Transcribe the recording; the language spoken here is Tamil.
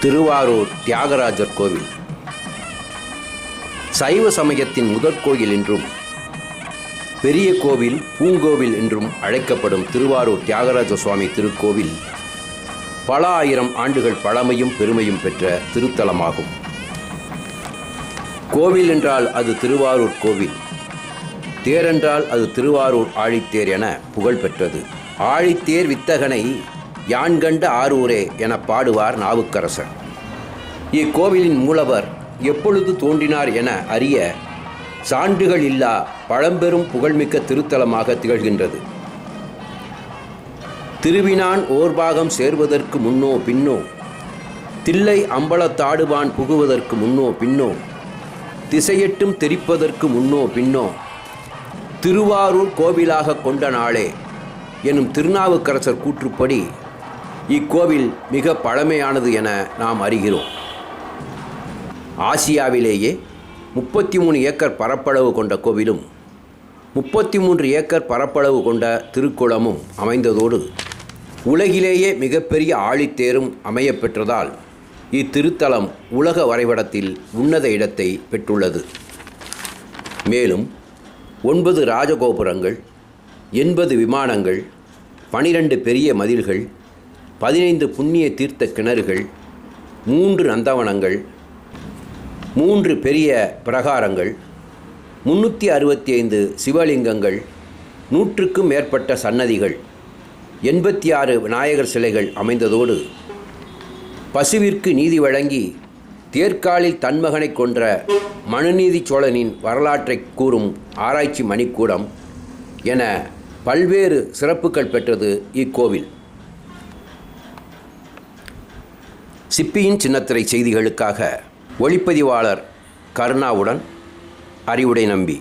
திருவாரூர் தியாகராஜர் கோவில். சைவ சமயத்தின் முதற் கோயில் என்றும் பெரிய கோவில் பூங்கோவில் என்றும் அழைக்கப்படும் திருவாரூர் தியாகராஜ சுவாமி திருக்கோவில் பல ஆயிரம் ஆண்டுகள் பழமையும் பெருமையும் பெற்ற திருத்தலமாகும். கோவில் என்றால் அது திருவாரூர் கோவில். தேரென்றால் அது திருவாரூர் ஆழித்தேர் என புகழ் பெற்றது ஆழித்தேர் வித்தகனை யான் கண்ட ஆரூரே என பாடுவார் நாவுக்கரசர். இக்கோவிலின் மூலவர் எப்பொழுது தோன்றினார் என அறிய சான்றுகள் இல்லா பழம்பெரும் புகழ்மிக்க திருத்தலமாக திகழ்கின்றது. திருவினான் ஓர்பாகம் சேர்வதற்கு முன்னோ பின்னோ தில்லை அம்பலத்தாடுவான் புகுவதற்கு முன்னோ பின்னோ திசையெட்டும் தெரிப்பதற்கு முன்னோ பின்னோ திருவாரூர் கோவிலாக கொண்ட நாளே எனும் திருநாவுக்கரசர் கூற்றுப்படி இக்கோவில் மிக பழமையானது என நாம் அறிகிறோம். ஆசியாவிலேயே முப்பத்தி மூணு ஏக்கர் பரப்பளவு கொண்ட கோவிலும் முப்பத்தி மூன்று ஏக்கர் பரப்பளவு கொண்ட திருக்குளமும் அமைந்ததோடு உலகிலேயே மிகப்பெரிய ஆழித்தேரும் அமையப்பெற்றதால் இத்திருத்தலம் உலக வரைபடத்தில் உன்னத இடத்தை பெற்றுள்ளது. மேலும் ஒன்பது ராஜகோபுரங்கள் எண்பது விமானங்கள் பனிரெண்டு பெரிய மதில்கள் பதினைந்து புண்ணிய தீர்த்த கிணறுகள் மூன்று நந்தவனங்கள் மூன்று பெரிய பிரகாரங்கள் முன்னூற்றி அறுபத்தி ஐந்து சிவலிங்கங்கள் நூற்றுக்கும் மேற்பட்ட சன்னதிகள் எண்பத்தி ஆறு விநாயகர் சிலைகள் அமைந்ததோடு பசுவிற்கு நீதி வழங்கி தேர்காலில் தன்மகனை கொன்ற மனுநீதி சோழனின் வரலாற்றை கூறும் ஆராய்ச்சி மணிக்கூடம் என பல்வேறு சிறப்புகள் பெற்றது இக்கோவில். சிப்பியின் சின்னத்திரை செய்திகளுக்காக ஒளிப்பதிவாளர் கருணாவுடன் அறிவுடை நம்பி.